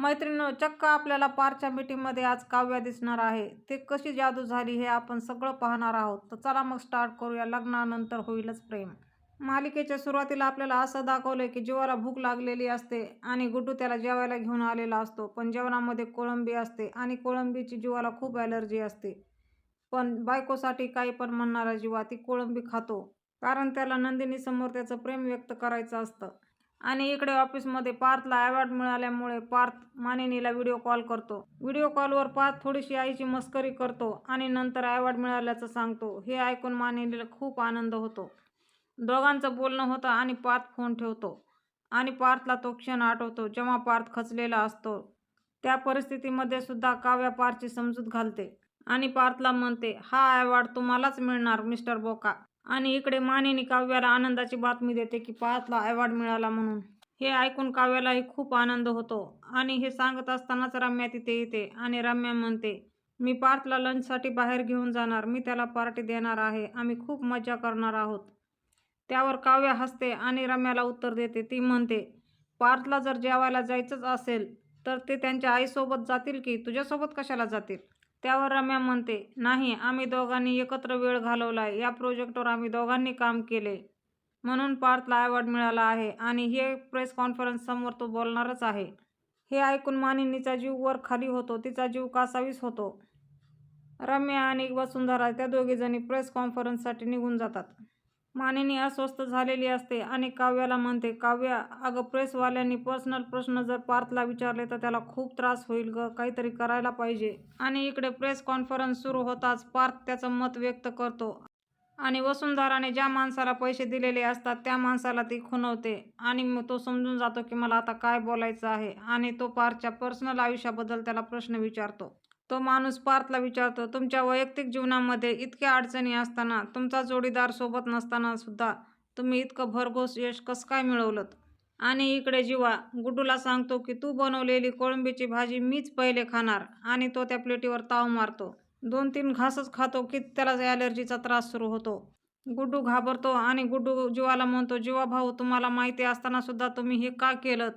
मैत्रिणी चक्क आपल्याला पारच्या मीटिंगमध्ये आज काव्या दिसणार आहे. ते कशी जादू झाली हे आपण सगळं पाहणार आहोत. तर चला मग स्टार्ट करूया. लग्नानंतर होईलच प्रेम. मालिकेच्या सुरुवातीला आपल्याला असं दाखवलंय की जीवाला भूक लागलेली असते आणि गुड्डू त्याला जेवायला घेऊन आलेला असतो. पण जेवणामध्ये कोळंबी असते आणि कोळंबीची जीवाला खूप ॲलर्जी असते. पण बायकोसाठी काही पण म्हणणारा जीवा ती कोळंबी खातो. कारण त्याला नंदिनी समोर त्याचं प्रेम व्यक्त करायचं असतं. आणि इकडे ऑफिसमध्ये पार्थला अवॉर्ड मिळाल्यामुळे पार्थ मानिनीला व्हिडिओ कॉल करतो. व्हिडिओ कॉलवर पार्थ थोडीशी आईची मस्करी करतो आणि नंतर अवॉर्ड मिळाल्याचं सांगतो. हे ऐकून मानिनीला खूप आनंद होतो. दोघांचं बोलणं होतं आणि पार्थ फोन ठेवतो. आणि पार्थला तो क्षण आठवतो जेव्हा पार्थ खचलेला असतो. त्या परिस्थितीमध्ये सुद्धा काव्या पार्थची समजूत घालते. आणि पार्थला म्हणते हा अवॉर्ड तुम्हालाच मिळणार मिस्टर बोका. आणि इकडे मानेने काव्याला आनंदाची बातमी देते की पार्थला अवॉर्ड मिळाला म्हणून. हे ऐकून काव्यालाही खूप आनंद होतो आणि हे सांगत असतानाच रम्या तिथे येते आणि रम्या म्हणते मी पार्थला लंचसाठी बाहेर घेऊन जाणार. मी त्याला पार्टी देणार आहे. आम्ही खूप मजा करणार आहोत. त्यावर काव्या हसते आणि रम्याला उत्तर देते. ती म्हणते पार्थला जर जेवायला जायचंच असेल तर ते त्यांच्या आईसोबत जातील की? तुझ्यासोबत कशाला जातील? त्यावर रम्या म्हणते नाही आम्ही दोघांनी एकत्र वेळ घालवलाय. या प्रोजेक्टवर आम्ही दोघांनी काम केले म्हणून पार्थला अवॉर्ड मिळाला आहे आणि हे प्रेस कॉन्फरन्स समोर तो बोलणारच आहे. हे ऐकून मानिनीचा जीव वर खाली होतो. तिचा जीव कासावीस होतो. रम्या आणि वसुंधरा त्या दोघीजणी प्रेस कॉन्फरन्ससाठी निघून जातात. मानिनी अस्वस्थ झालेली असते आणि काव्याला म्हणते काव्या अगं प्रेसवाल्यांनी पर्सनल प्रश्न जर पार्थला विचारले तर त्याला खूप त्रास होईल ग काहीतरी करायला पाहिजे. आणि इकडे प्रेस कॉन्फरन्स सुरू होताच पार्थ त्याचं मत व्यक्त करतो. आणि वसुंधराने ज्या माणसाला पैसे दिलेले असतात त्या माणसाला ती खुनवते आणि मग तो समजून जातो की मला आता काय बोलायचं आहे. आणि तो पार्थच्या पर्सनल आयुष्याबद्दल त्याला प्रश्न विचारतो. तो माणूस पार्थला विचारतो तुमच्या वैयक्तिक जीवनामध्ये इतक्या अडचणी असताना तुमचा जोडीदार सोबत नसताना सुद्धा तुम्ही इतकं भरघोस यश कसं काय मिळवलं आणि इकडे जीवा गुड्डूला सांगतो की तू बनवलेली कोळंबीची भाजी मीच पहिले खाणार आणि तो त्या प्लेटीवर ताव मारतो. दोन तीन घासच खातो की त्याला ॲलर्जीचा त्रास सुरू होतो. गुड्डू घाबरतो आणि गुड्डू जीवाला म्हणतो जीवा भाऊ तुम्हाला माहिती असताना सुद्धा तुम्ही हे का केलं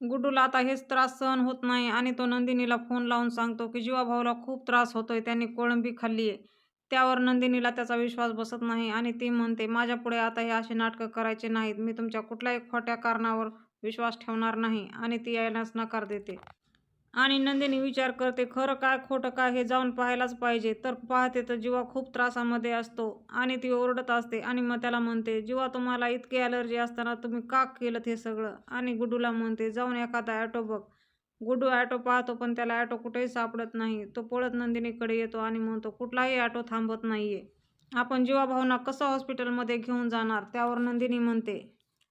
गुड्डूला आता हेच त्रास सहन होत नाही आणि तो नंदिनीला फोन लावून सांगतो की जीवा भाऊला खूप त्रास होतोय त्यांनी कोळंबी खाल्ली आहे. त्यावर नंदिनीला त्याचा विश्वास बसत नाही आणि ती म्हणते माझ्यापुढे आता हे असे नाटकं करायचे नाहीत. मी तुमच्या कुठल्याही खोट्या कारणावर विश्वास ठेवणार नाही. आणि ती यायलाच नकार देते. आणि नंदिनी विचार करते खरं काय खोटं काय हे जाऊन पाहायलाच पाहिजे. तर पाहते तर जीवा खूप त्रासामध्ये असतो आणि ती ओरडत असते आणि मग त्याला म्हणते जीवा तुम्हाला इतकी ॲलर्जी असताना तुम्ही का केलं हे सगळं? आणि गुडूला म्हणते जाऊन एखादा ॲटो बघ. गुडू ॲटो पाहतो पण त्याला ॲटो कुठेही सापडत नाही. तो पळत नंदिनीकडे येतो आणि म्हणतो कुठलाही ॲटो थांबत नाही आहे आपण जीवाभावना कसं हॉस्पिटलमध्ये घेऊन जाणार? त्यावर नंदिनी म्हणते.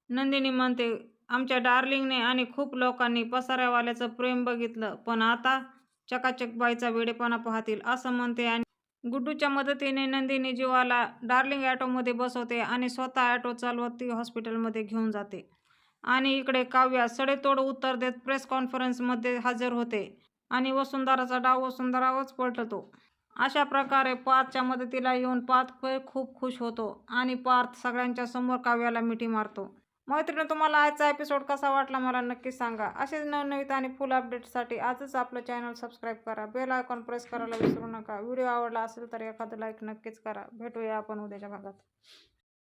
नंदिनी म्हणते आमच्या डार्लिंगने आणि खूप लोकांनी पसाऱ्यावाल्याचं प्रेम बघितलं पण आता चकाचक बाईचा वेडेपणा पाहतील असं म्हणते आणि गुड्डूच्या मदतीने नंदिनी जीवाला डार्लिंग ॲटोमध्ये बसवते आणि स्वतः ॲटो चालवत ती हॉस्पिटलमध्ये घेऊन जाते. आणि इकडे काव्या सडेतोड उत्तर देत प्रेस कॉन्फरन्समध्ये हजर होते आणि वसुंधराचा डाव वसुंधरावरच पलटतो. अशा प्रकारे पार्थच्या मदतीला येऊन पार्थ खूप खुश होतो आणि पार्थ सगळ्यांच्या समोर काव्याला मिठी मारतो. मैत्रिणी तुम्हाला आजचा एपिसोड कसा वाटला मला नक्की सांगा. असेच नवनवीन आणि फुल अपडेटसाठी आजच आपलं चॅनल सबस्क्राईब करा. बेल आयकॉन प्रेस करायला विसरू नका. व्हिडिओ आवडला असेल तर एखादं लाईक नक्कीच करा. भेटूया आपण उद्याच्या भागात.